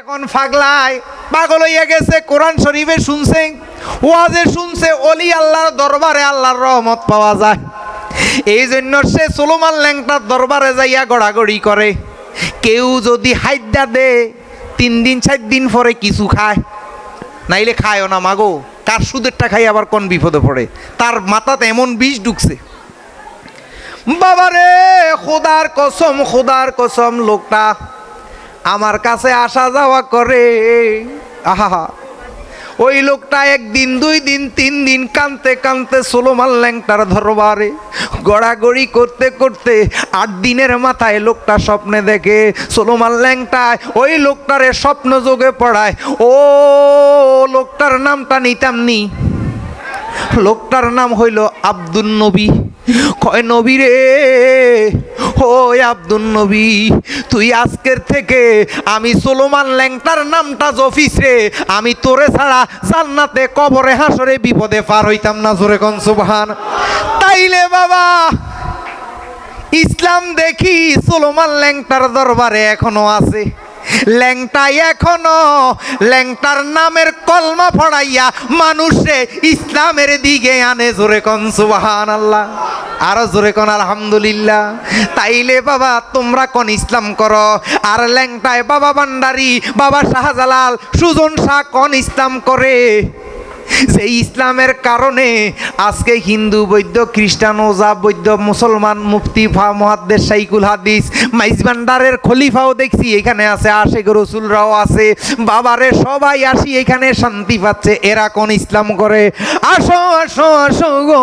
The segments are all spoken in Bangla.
এখন ফাগলায় পাগল হইয়া গেছে, কোরআন শরীফে শুনছে, ওয়াজে শুনছে, অলি আল্লাহর দরবারে আল্লাহর রহমত পাওয়া যায়। এই জন্য সে সোলোমান ল্যাংটার দরবারে যাইয়া গড়াগড়ি করে। কেউ যদি হাইডা দে তিন দিন, চার দিন পরে কিছু খায়। নাইলে খায়ও না, মাগো, কার সুদেরটা খাই আবার কোন বিপদে পড়ে? তার মাথাতে এমন বিষ ঢুকছে। বাবারে, খোদার কসম খোদার কসম, লোকটা আমার কাছে আসা যাওয়া করে। আহা ওই লোকটা একদিন, দুই দিন, তিন দিন কানতে কানতে সোলোমান ল্যাংটার ধরবারে গড়াগড়ি করতে করতে আট দিনের মাথায় লোকটা স্বপ্নে দেখে সোলোমান ল্যাংটায় ওই লোকটারে স্বপ্ন যোগে পড়ায়। ও লোকটার নামটা নিতাম নি। লোকটার নাম হইল আব্দুল নবী। কয় নবী রে? ও আব্দুল নবী, তুই আজকের থেকে আমি সোলোমান ল্যাংটার নামটা জফিস আমি তোরে ছাড়া জান্নাতে কবরে হাসরে বিপদে পার হইতাম না জোরে কন সুবহান। তাইলে বাবা, ইসলাম দেখি সোলোমান ল্যাংটার দরবারে এখনও আছে। ল্যাংটাই এখনও, ল্যাংটার নামের কলমা ফড়াইয়া মানুষে ইসলামের দিকে আনে জোরে কন সুবাহান আল্লাহ আরও জোরে কন আলহামদুলিল্লাহ। তাইলে বাবা, তোমরা কোন ইসলাম করো? আর ল্যাংটায় বাবা ভান্ডারি, বাবা শাহজালাল, সুজন শাহ কোন ইসলাম করে? যে ইসলামের কারণে আজকে হিন্দু বৈদ্য খ্রিস্টান, ওজা বৈদ্য মুসলমান, মুফতি, ফা মহাদ্দের সাইকুল হাদিস মাইজবান্ডারের খলিফাও দেখছি, এখানে আছে আশেখ রসুলরাও আছে, বাবারে সবাই আসি, এখানে শান্তি পাচ্ছে, এরা কোন ইসলাম করে? আসো আসো আসো গো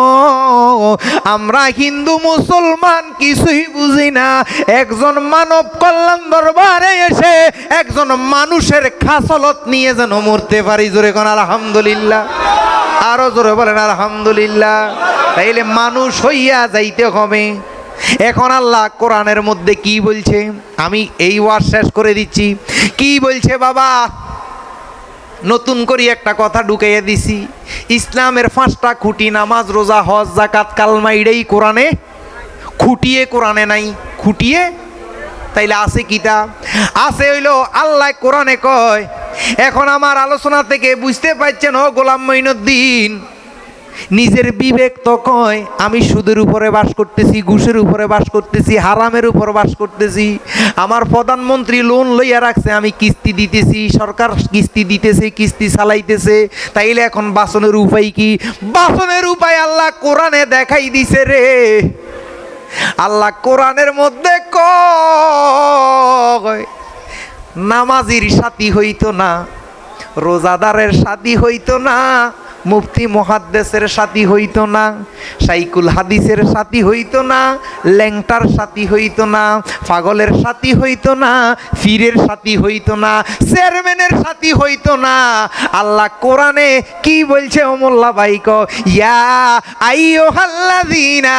আমরা হিন্দু মুসলমান কিছুই বুঝি না। একজন মানব কল্যাণ দরবারে এসে একজন মানুষের খাসলত নিয়ে যেন মরতে পারি। জোরে কোন আলহামদুলিল্লাহ? আরও জোরে বলেন আলহামদুলিল্লাহ। তাইলে মানুষ হইয়া যাইতে হবে। এখন আল্লাহ কোরআনের মধ্যে কি বলছে? আমি এই ওয়ার শেষ করে দিচ্ছি। কি বলছে বাবা? নতুন করে একটা কথা ঢুকাইয়া দিছি। ইসলামের পাঁচটা খুঁটি, নামাজ, রোজা, হজ জাকাত কালমা, এটাই কোরআনে? খুঁটিয়ে কোরআনে নাই। খুঁটিয়ে? তাইলে আছে কিতা? আছে হইল আল্লাহ কোরআনে কয়, এখন আমার আলোচনা থেকে বুঝতে পারছেন, ও গোলাম মঈনুদ্দিন। নিজের বিবেক তো কয়, আমি সুদের উপরে বাস করতেছি, ঘুষের উপরে বাস করতেছি, হারামের উপর বাস করতেছি। আমার প্রধানমন্ত্রী লোন লইয়া রাখছে, আমি কিস্তি দিতেছি, সরকার কিস্তি দিতেছে, কিস্তি চালাইতেছে। তাইলে এখন বাসনের উপায় কি? বাসনের উপায় আল্লাহ কোরআনে দেখাই দিছে রে। আল্লাহ কোরআনের মধ্যে কয়, নামাজির সাথী হইতো না, রোজাদারের সাথী হইতো না মুফতি মহাদ্দেশের সাথী হইতো না সাইকুল হাদিসের সাথী হইতো না, ল্যাংটার সাথী হইতো না, পাগলের সাথী হইতো না, ফিরের সাথী হইতো না, চেয়ারম্যানের সাথী হইতো না। আল্লাহ কোরআনে কি বলছে ওমল্লা বাইক ইয়া আইয়ো হাল্লাদিনা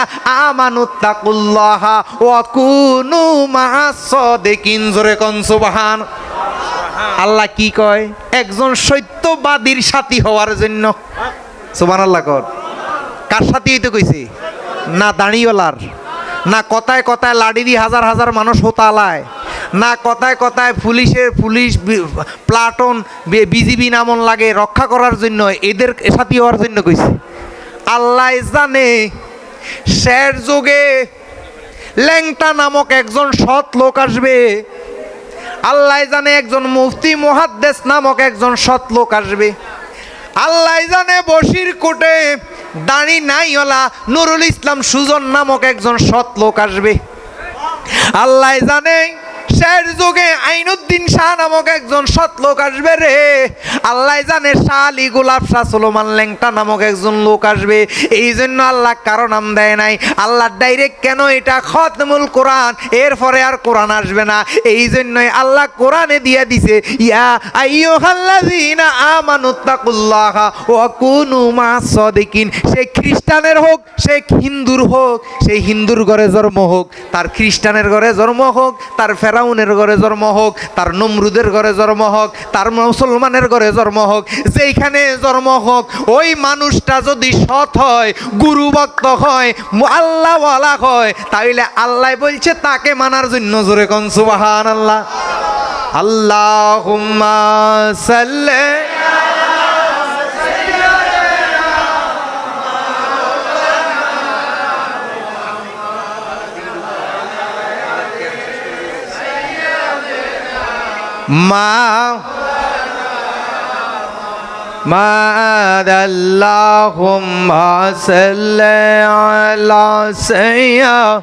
আমানুত্তাকুল্লাহা ওয়া কুনু মা'আস সাদিকিন। জোরে কোন সুবহান। আল্লাহ কি কয়? একজন সত্যবাদীর সাথী হওয়ার জন্য। সুবান আল্লাহ কর। কার সাথী হইতে কইছে? না দাঁড়িওয়ালার। না কথায় কথায় লাড়ি দিয়ে হাজার হাজার মানুষ হোতালায়। না কথায় কথায় পুলিশের পুলিশ প্লাটন বিজিবি নামন লাগে রক্ষা করার জন্য, এদের সাথী হওয়ার জন্য কইছে। আল্লাহ জানে, শের যুগে ল্যাংটা নামক একজন সৎ লোক আসবে। আল্লাহ জানে একজন মুফতি, মহাদ্দেস নামক একজন সৎ লোক আসবে। আল্লাহ জানে বসির কোটে দাড়ি নাইওয়ালা নুরুল ইসলাম সুজন নামক একজন সৎ লোক আসবে। আল্লাহ জানে শের যুগে আইনুদ্দিন শাহ নামক একজন সৎ লোক আসবে রে। আল্লাহ জানে শাহ আলী গোলাপ শাহ সুলোমান ল্যাংটা নামক একজন লোক আসবে। এই জন্য আল্লাহ কারও নাম দেয় নাই। আল্লাহ ডাইরেক্ট কেন এটা? খতমুল কোরআন। এরপরে আর কোরআন আসবে না। এই জন্যই আল্লাহ কোরআনে দিয়ে দিছে, ইয়া আইয়ুহাল্লাযীনা আমানুত্তাকুল্লাহা ওয়া কুনু মা'আস সাদিকিন। সে খ্রিস্টানের হোক, সে হিন্দুর হোক সেই হিন্দুর ঘরে জন্ম হোক, তার খ্রিস্টানের ঘরে জন্ম হোক, তার ফেরাউনের ঘরে জন্ম হোক, তার নমরুদের ঘরে জন্ম হোক, তার মুসলমানের ঘরে জন্ম হোক, যেইখানে জন্ম হোক, ওই মানুষটা যদি সৎ হয় গুরু ভক্ত হয়, আল্লাহওয়ালা হয়, তাইলে আল্লাহ বলছে তাকে মানার জন্য জোরে কন সুবাহান আল্লাহ আল্লাহুম্মা সাল্লি মা ما اللهم صل على سيدنا